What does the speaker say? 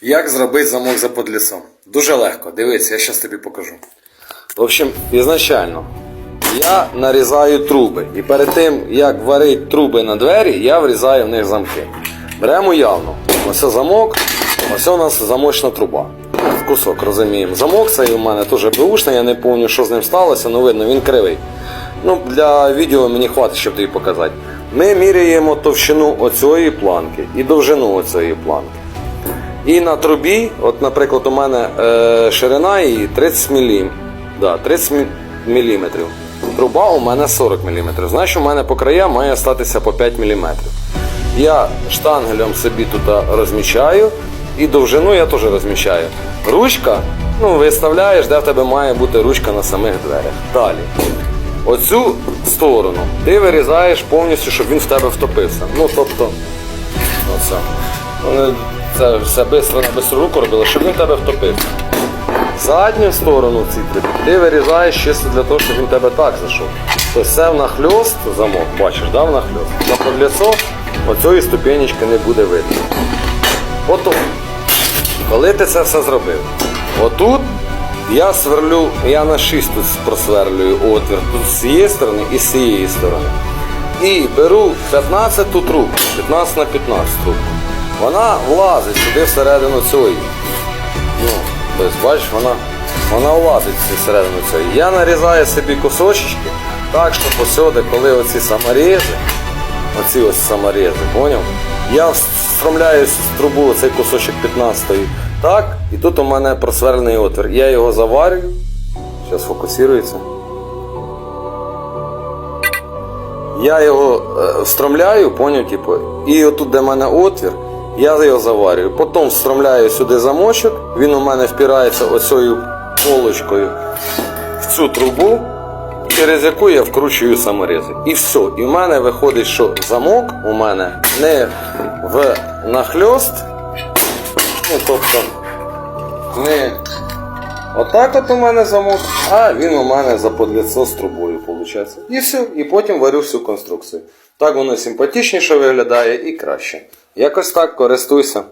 Як зробити замок за подліцом? Дуже легко. Дивись, я зараз тобі покажу. В общем, ізначально я нарізаю труби. І перед тим, як варити труби на двері, я врізаю в них замки. Беремо явно. Ось замок, ось у нас замочна труба. Кусок, розуміємо. Замок цей у мене теж беушний, я не пам'ятаю, що з ним сталося, але видно, він кривий. Ну, для відео мені хватить, щоб тобі показати. Ми міряємо товщину оцієї планки і довжину оцієї планки. І на трубі, от, наприклад, у мене е, ширина її 30 мм. Да, 30 мм. Труба у мене 40 мм. Значить, у мене по краям має статися по 5 мм. Я штангелем собі тут розмічаю, і довжину я теж розмічаю. Ручка, ну, виставляєш, де в тебе має бути ручка на самих дверях. Далі. Оцю сторону ти вирізаєш повністю, щоб він в тебе втопився. Ну, тобто, оце. Вони це все швидко на руку робили, щоб він тебе втопився. Задню сторону ці трубі ти вирізаєш чисто для того, щоб він тебе так зайшов. Тобто це внахльост замок, бачиш, да, внахльост. На подліцо оцієї ступенечки не буде видно. Потім, коли ти це все зробив, отут я сверлю, я на 6 тут просверлюю отвір тут з цієї сторони і з цієї сторони. І беру 15 ту трубку, 15 на 15 трубку. Вона влазить сюди всередину цієї. Ну, тобто, бачиш, вона, вона влазить всередину цієї. Я нарізаю собі кусочки так, щоб посюди, коли оці саморези, оці ось саморези, поняв? Я встромляю в трубу цей кусочок 15-ї так, і тут у мене просверлений отвір. Я його заварюю. Зараз фокусується. Я його е, встромляю, поняв, типу, і отут, де в мене отвір, я його заварюю. Потім встромляю сюди замочок, він у мене впирається оцею полочкою в цю трубу, через яку я вкручую саморези. І все. І в мене виходить, що замок у мене не в нахльост, ну тобто не отак от у мене замок, а він у мене за подліцо з трубою, виходить. І все. І потім варю всю конструкцію. Так воно симпатичніше виглядає і краще. Якось так користуйся.